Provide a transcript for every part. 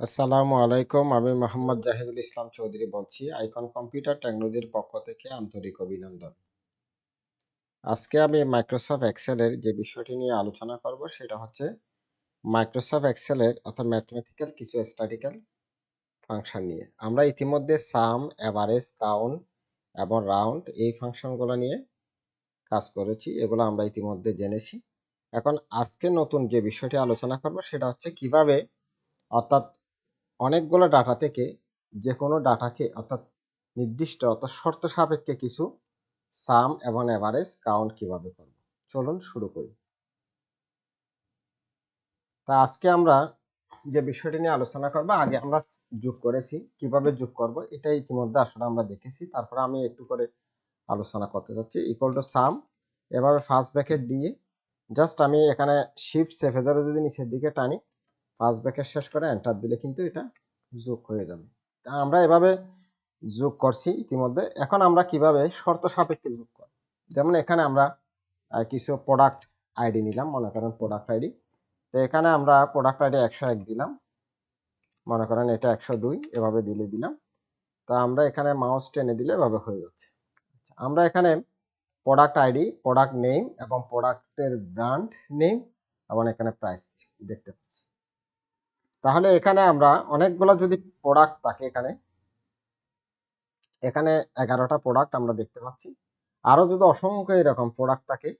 আসসালামু আলাইকুম, আমি মোহাম্মদ জাহিদুল ইসলাম চৌধুরী বলছি, আইকন কম্পিউটার টেকনোলজির পক্ষ থেকে আন্তরিক অভিনন্দন। আজকে আমি মাইক্রোসফট এক্সেলের যে বিষয়টি নিয়ে আলোচনা করব, সেটা হচ্ছে মাইক্রোসফট এক্সেলের অর্থাৎ ম্যাথমেটিক্যাল কিছু স্ট্যাটিক্যাল ফাংশন নিয়ে। আমরা ইতিমধ্যে সাম অ্যাভারেজ কাউন্ট এবং রাউন্ড এই ফাংশনগুলো নিয়ে কাজ করেছি, এগুলো আমরা ইতিমধ্যে জেনেছি। এখন আজকে নতুন যে বিষয়টি আলোচনা করব, সেটা হচ্ছে কীভাবে অর্থাৎ অনেকগুলো ডাটা থেকে যে কোনো ডাটাকে অর্থাৎ নির্দিষ্ট অর্থাৎ শর্ত সাপেক্ষে কিছু সাম এবং অ্যাভারেজ কাউন্ট কীভাবে করব? চলুন শুরু করি। তা আজকে আমরা যে বিষয়টি নিয়ে আলোচনা করব, আগে আমরা যোগ করেছি। কীভাবে যোগ করব? এটা ইতিমধ্যে আসলে আমরা দেখেছি। তারপরে আমি একটু করে আলোচনা করতে যাচ্ছি। ইকুয়াল টু সাম এভাবে ফার্স্ট ব্যাকেট দিয়ে জাস্ট আমি এখানে শিফট সেভে ধরে যদি নিচের দিকে টানি ফার্স্ট ব্যাকের শেষ করে এন্টার দিলে কিন্তু এটা যোগ হয়ে যাবে। তা আমরা এভাবে যোগ করছি ইতিমধ্যে। এখন আমরা কীভাবে শর্ত সাপেক্ষে যোগ করব? যেমন এখানে আমরা কিছু প্রোডাক্ট আইডি নিলাম মনে করেন প্রোডাক্ট আইডি তো এখানে আমরা প্রোডাক্ট আইডি একশো এক দিলাম। মনে করেন এটা একশো দুই এভাবে দিলে দিলাম। তা আমরা এখানে মাউস টেনে দিলে এভাবে হয়ে যাচ্ছে। আচ্ছা, আমরা এখানে প্রোডাক্ট আইডি প্রোডাক্ট নেম এবং প্রোডাক্টের ব্র্যান্ড নেম এবং এখানে প্রাইস দেখতে পাচ্ছি। তাহলে এখানে আমরা অনেকগুলো যদি প্রোডাক্ট থাকে এখানে এখানে এগারোটা প্রোডাক্ট আমরা দেখতে পাচ্ছি। আরও যদি অসংখ্য এরকম প্রোডাক্ট থাকে,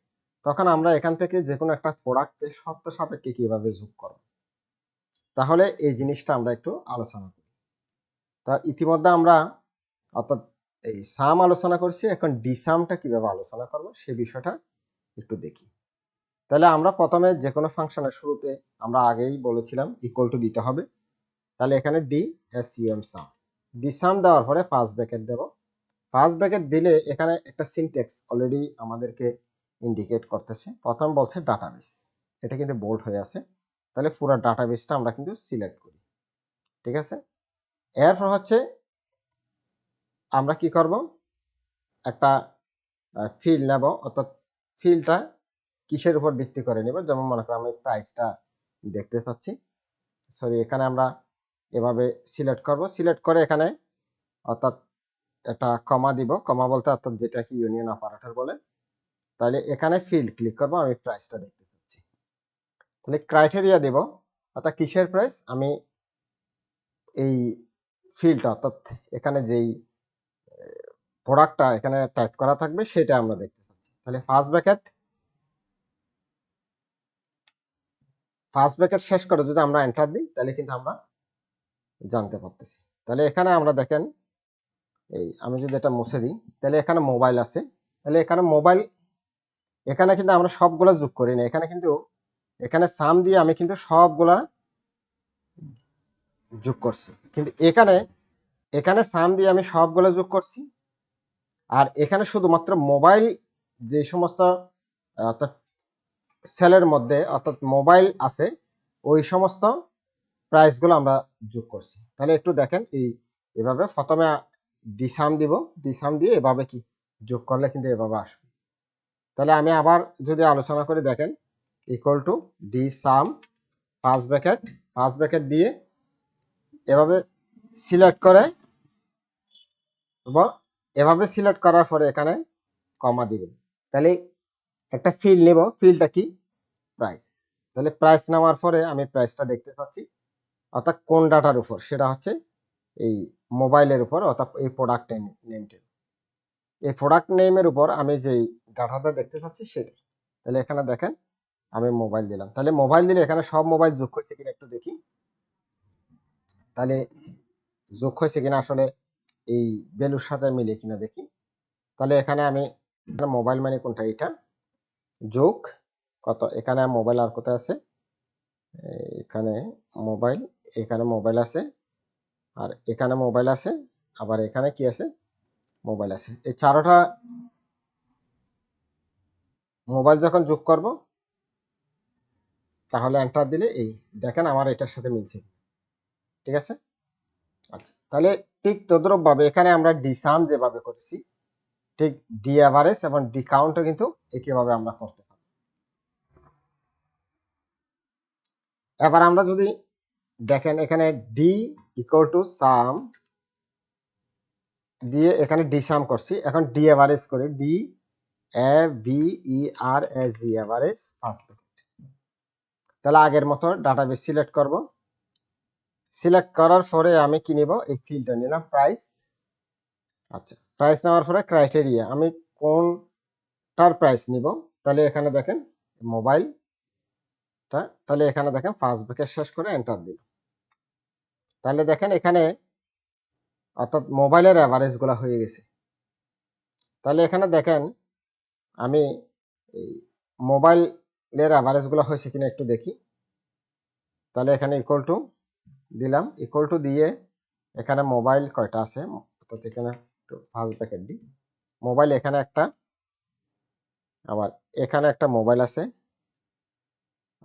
তখন আমরা এখান থেকে যে কোনো একটা প্রোডাক্টকে সত্য সাপেক্ষে কীভাবে যোগ করব? তাহলে এই জিনিসটা আমরা একটু আলোচনা করি। তা ইতিমধ্যে আমরা, অর্থাৎ এই সাম আলোচনা করছি, এখন ডিসামটা কীভাবে আলোচনা করব সে বিষয়টা একটু দেখি। তাহলে আমরা প্রথমে যে কোনো ফাংশনের শুরুতে আমরা আগেই বলেছিলাম ইকুয়াল টু দিতে হবে। তাহলে এখানে D S U M sum D sum দেওয়ার পরে ফার্স্ট ব্র্যাকেট দেব। ফার্স্ট ব্র্যাকেট দিলে এখানে একটা সিনটেক্স অলরেডি আমাদেরকে ইন্ডিকেট করতেছে। প্রথম বলছে ডাটাবেস এটা কিন্তু বোল্ড হয়ে আছে। তাহলে পুরো ডাটাবেসটা আমরা কিন্তু সিলেক্ট করি। ঠিক আছে? এরপর হচ্ছে আমরা কি করব? একটা ফিল নেব। অর্থাৎ ফিলটা কিসের উপর ভিত্তি করে নেব যেমন মনে করো আমি প্রাইসটা দেখতে চাচ্ছি। সরি এখানে আমরা এভাবে সিলেক্ট করব। সিলেক্ট করে এখানে অর্থাৎ একটা কমা দিব। কমা বলতে অর্থাৎ যেটা কি ইউনিয়ন অপারেটর বলে। তাহলে এখানে ফিল্ড ক্লিক করব, আমি প্রাইসটা দেখতে চাচ্ছি। তাহলে ক্রাইটেরিয়া দেব, অর্থাৎ কিসের প্রাইস আমি এই ফিল্ডটা অর্থাৎ এখানে যেই প্রোডাক্টটা এখানে টাইপ করা থাকবে, সেটা আমরা দেখতে পাচ্ছি তাহলে ফার্স্ট ব্র্যাকেট ফার্স্ট ব্র্যাকেট শেষ করে যদি আমরা এন্টার দিই, তাহলে কিন্তু আমরা জানতে পারতেছি। তাহলে এখানে আমরা দেখেন, এই আমি যদি এটা মুছে দিই, তাহলে এখানে মোবাইল আছে। তাহলে এখানে মোবাইল এখানে কিন্তু আমরা সবগুলা যোগ করি না। এখানে কিন্তু, এখানে সাম দিয়ে আমি কিন্তু সবগুলা যোগ করছি। কিন্তু এখানে এখানে সাম দিয়ে আমি সবগুলা যোগ করছি। আর এখানে শুধুমাত্র মোবাইল যে সমস্ত সেলের মধ্যে অর্থাৎ মোবাইল আছে, ওই সমস্ত প্রাইসগুলো আমরা যোগ করছি। তাহলে একটু দেখেন, এই এভাবে প্রথমে ডিসাম দিব ডিসাম দিয়ে এভাবে কি যোগ করলে কিন্তু এভাবে আসবে। তাহলে আমি আবার যদি আলোচনা করে, দেখেন ইকুয়াল টু ডি সাম পাঁচ ব্যাকেট পাঁচ ব্যাকেট দিয়ে এভাবে সিলেক্ট করে এবং এভাবে সিলেক্ট করার পরে এখানে কমা দিবেন। তাহলে একটা ফিল নেব। ফিলটা কি? প্রাইস তাহলে প্রাইস নেওয়ার পরে আমি প্রাইসটা দেখতে পাচ্ছি। অর্থাৎ কোন ডাটার উপর? সেটা হচ্ছে এই মোবাইলের উপর, অর্থাৎ এই প্রোডাক্ট নেমটির এই প্রোডাক্ট নেমের উপর আমি যেই ডাটাটা দেখতে পাচ্ছি, সেটা। তাহলে এখানে দেখেন, আমি মোবাইল দিলাম। তাহলে মোবাইল দিলে এখানে সব মোবাইল যোগ হয়েছে কিনা একটু দেখি। তাহলে যোগ হয়েছে কিনা আসলে এই ভ্যালুর সাথে মিলে কিনা দেখি। তাহলে এখানে আমি মোবাইল মানে কোনটা? এটা যোগ, কত, এখানে মোবাইল আর কোথায় আছে? এখানে মোবাইল এখানে মোবাইল আছে, আর এখানে মোবাইল আছে, আবার এখানে কি আছে? মোবাইল আছে। এই চারোটা মোবাইল যখন যোগ করব, তাহলে এন্টার দিলে এই, দেখেন আমার এটার সাথে মিলছে। ঠিক আছে? আচ্ছা তাহলে ঠিক তদ্রুপ ভাবে এখানে আমরা ডিসাম যেভাবে করেছি ঠিক ডি অ্যাভারেজ এবং ডি কাউন্টও কিন্তু একইভাবে আমরা করতে পারি। এবার আমরা যদি দেখেন এখানে ডি ইকুয়াল টু সাম দিয়ে এখানে ডি সাম করছি, এখন ডি এভারেজ করি D A V E R S D average first তাহলে আগের মতো ডাটাবেস সিলেক্ট করব। সিলেক্ট করার পরে আমি কি নিব? এই ফিল্ডটা নিলাম প্রাইস আচ্ছা। প্রাইস নেওয়ার পরে ক্রাইটেরিয়া আমি কোনটার প্রাইস নিব? তাহলে এখানে দেখেন মোবাইলটা তাহলে এখানে দেখেন ফার্স্ট শেষ করে এন্টার দিন তাহলে দেখেন এখানে অর্থাৎ মোবাইলের অ্যাভারেজগুলো হয়ে গেছে। তাহলে এখানে দেখেন আমি এই মোবাইলের অ্যাভারেজগুলো হয়েছে কিনা একটু দেখি। তাহলে এখানে ইকুয়াল টু দিলাম। ইকুয়াল টু দিয়ে এখানে মোবাইল কয়টা আছে? অর্থাৎ এখানে ফার্স্ট ব্র্যাকেট দিই মোবাইল এখানে একটা, আবার এখানে একটা মোবাইল আছে,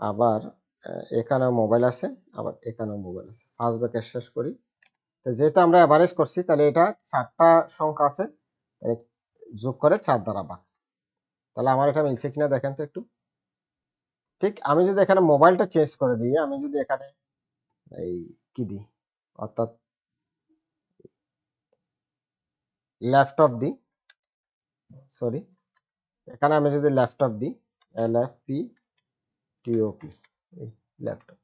আবার এখানেও মোবাইল আছে, আবার এখানেও মোবাইল আছে। ফার্স্ট ব্র্যাকেট শেষ করি। তো যেহেতু আমরা অ্যাভারেজ করছি, তাহলে এটা চারটা সংখ্যা আছে যোগ করে চার দ্বারা ভাগ। তাহলে আমার এটা মিলছে কিনা দেখেন তো একটু। ঠিক, আমি যদি এখানে মোবাইলটা চেঞ্জ করে দিই, আমি যদি এখানে এই কি দিই? অর্থাৎ ল্যাপটপ দিই সরি এখানে আমি যদি ল্যাপটপ দিই এল এফ পি টিওপি এই ল্যাপটপ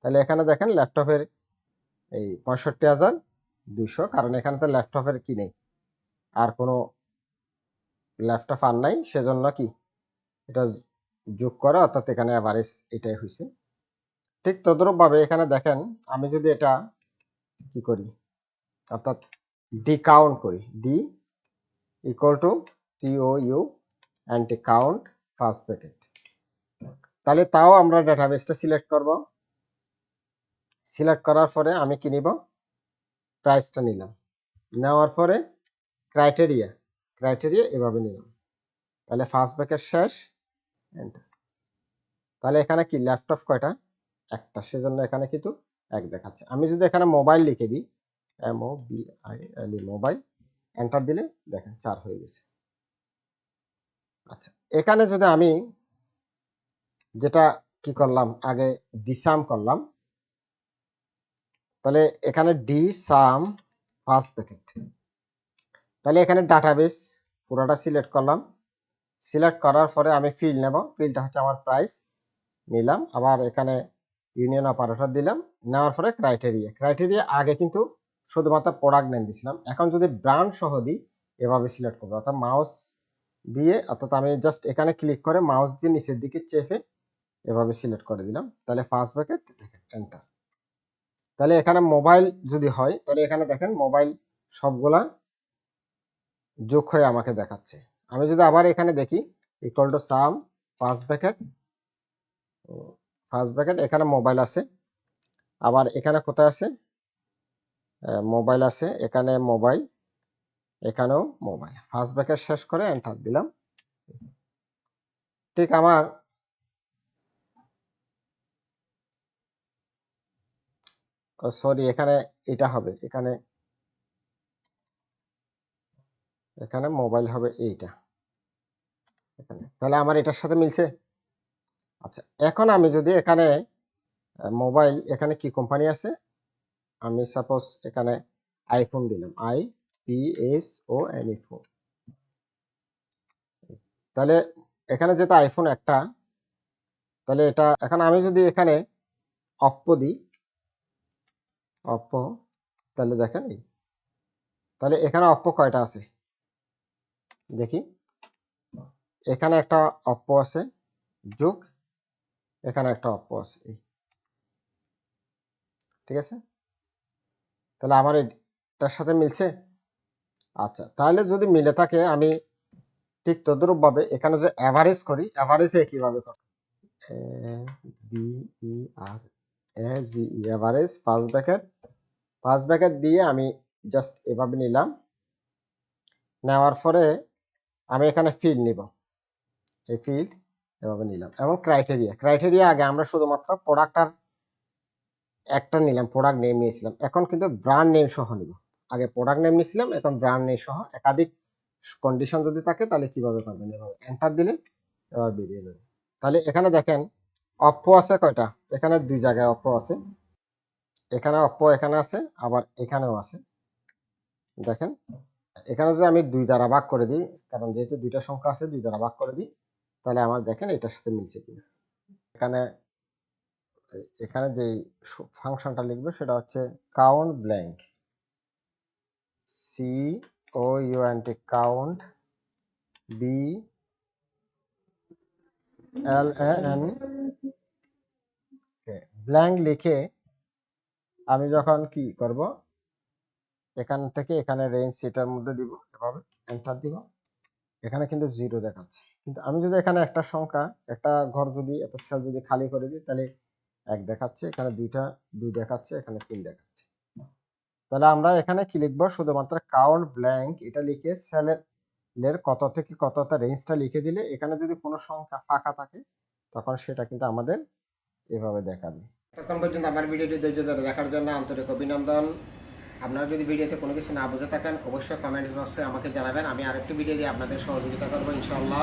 তাহলে এখানে দেখেন ল্যাপটপের এই পঁয়ষট্টি হাজার দুশো কারণ এখানে তো ল্যাপটপের কি নেই? আর কোনো ল্যাপটপ আর নাই, সেজন্য কি? এটা যোগ করা, অর্থাৎ এখানে অ্যাভারেজ এটাই হয়েছে ঠিক তদ্রূপভাবে এখানে দেখেন, আমি যদি এটা কি করি? অর্থাৎ ডি কাউন্ট করি। D equal to C O U N T count first bracket তাহলে তাও আমরা ডাটাবেসটা সিলেক্ট করব। সিলেক্ট করার পরে আমি কি নিব? প্রাইসটা নিলাম। নেওয়ার পরে ক্রাইটেরিয়া ক্রাইটেরিয়া এভাবে নিলাম। তাহলে ফার্স্ট ব্যাকের শেষ, enter। তাহলে এখানে কি ল্যাপটপ কয়টা? একটা। সেজন্য এখানে কিন্তু এক দেখাচ্ছে। আমি যদি এখানে মোবাইল লিখে দিই M O I L mobile enter দিলে দেখেন চার হয়ে গেছে। আচ্ছা এখানে যদি আমি যেটা কি করলাম, আগে ডিসাম করলাম, তাহলে এখানে ডি সাম ফার্স্ট প্যাকেট তাহলে এখানে ডাটাবেস পুরোটা সিলেক্ট করলাম। সিলেক্ট করার পরে আমি ফিল্ড নেব। ফিল্ডটা হচ্ছে আমার প্রাইস নিলাম। আবার এখানে ইউনিয়ন অপারেটর দিলাম। নেওয়ার পরে ক্রাইটেরিয়া ক্রাইটেরিয়া আগে কিন্তু শুধুমাত্র প্রোডাক্ট নেম দিয়েছিলাম। এখন যদি ব্র্যান্ড সহ দিই, এভাবে সিলেক্ট করব। অর্থাৎ মাউস দিয়ে, অর্থাৎ আমি জাস্ট এখানে ক্লিক করে মাউস দিয়ে নিচের দিকে চেপে এভাবে সিলেক্ট করে দিলাম। তাহলে ফার্স্ট ব্র্যাকেট দেখেন এন্টার তাহলে এখানে মোবাইল যদি হয়, তাহলে এখানে দেখেন মোবাইল সবগুলা যোগ হয়ে আমাকে দেখাচ্ছে। আমি যদি আবার এখানে দেখি equal to sum first bracket first bracket এখানে মোবাইল আছে। আবার এখানে কোথায় আছে? মোবাইল আছে, এখানে মোবাইল, এখানেও মোবাইল। ফার্স্ট ব্র্যাকেট শেষ করে এন্টার দিলাম। ঠিক আমার সরি এখানে এটা হবে, এখানে এখানে মোবাইল হবে এইটা। এখানে, তাহলে আমার এটার সাথে মিলছে? আচ্ছা এখন আমি যদি এখানে মোবাইল, এখানে কি কোম্পানি আছে? আমি সাপোজ এখানে আইফোন দিলাম I P S O N E phone তাহলে এখানে যেটা আইফোন একটা, তাহলে এটা এখন আমি যদি এখানে অপ্পো দিই অপ্পো তাহলে দেখেন তাহলে এখানে অপ্পো কয়টা আছে? দেখি। এখানে একটা অপ্পো আছে, যোগ। এখানে একটা অপ্পো আছে ঠিক আছে? তাহলে আমার এটার সাথে মিলছে? আচ্ছা তাহলে যদি মিলে থাকে, আমি ঠিক তদ্রূপভাবে এখানে যে অ্যাভারেজ করি অ্যাভারেজে কীভাবে করি B E R A G E average first bracket first bracket দিয়ে আমি জাস্ট এভাবে নিলাম। নেওয়ার পরে আমি এখানে ফিল্ড নিব। এই ফিল্ড এভাবে নিলাম এবং ক্রাইটেরিয়া ক্রাইটেরিয়া আগে আমরা শুধুমাত্র প্রোডাক্টটার একটা নিলাম প্রোডাক্ট নেম নিয়েছিলাম। এখন কিন্তু ব্র্যান্ড নেম সহ নিব। আগে প্রোডাক্ট নেম নিয়েছিলাম, এখন ব্র্যান্ড নেম সহ। একাধিক কন্ডিশন যদি থাকে, তাহলে কীভাবে করবেন? এভাবে এন্টার দিলে এবার বেরিয়ে যাবে। তাহলে এখানে দেখেন অপ্পো আছে কয়টা? এখানে দুই জায়গায় অপ্পো আছে। এখানে অপ্পো এখানে আছে, আবার এখানেও আছে। দেখেন, এখানে যে আমি দুই দ্বারা ভাগ করে দিই, কারণ যেহেতু দুইটা সংখ্যা আছে, দুই দ্বারা ভাগ করে দিই, তাহলে আমার দেখেন এটার সাথে মিলছে কিনা। এখানে এখানে যে ফাংশনটা লিখবে সেটা হচ্ছে count blank C O U U N T count B L N blank লিখে আমি যখন কি করব? এখান থেকে এখানে রেঞ্জ সেটার মধ্যে দিব, এভাবে এন্টার দিব। এখানে কিন্তু জিরো দেখাচ্ছে। কিন্তু আমি যদি এখানে একটা সংখ্যা, একটা ঘর যদি, একটা সেল যদি খালি করে দিই, তাহলে এক দেখাচ্ছে, এখানে দুইটা, দুই দেখাচ্ছে, এখানে তিন দেখাচ্ছে। তাহলে আমরা এখানে কি লিখব? শুধুমাত্র কাউন্ট ব্ল্যাঙ্ক এটা লিখে সেলের কত থেকে কতটা রেঞ্জটা লিখে দিলে এখানে যদি কোনো সংখ্যা ফাঁকা থাকে, তখন সেটা কিন্তু আমাদের এভাবে দেখাবে। তখন পর্যন্ত আমার ভিডিওটি ধৈর্য ধরে দেখার জন্য আন্তরিক অভিনন্দন। আপনারা যদি ভিডিওতে কোনো কিছু না বুঝে থাকেন, অবশ্যই কমেন্ট বক্সে আমাকে জানাবেন। আমি আরেকটি ভিডিও দিয়ে আপনাদের সহযোগিতা করব, ইনশাআল্লাহ।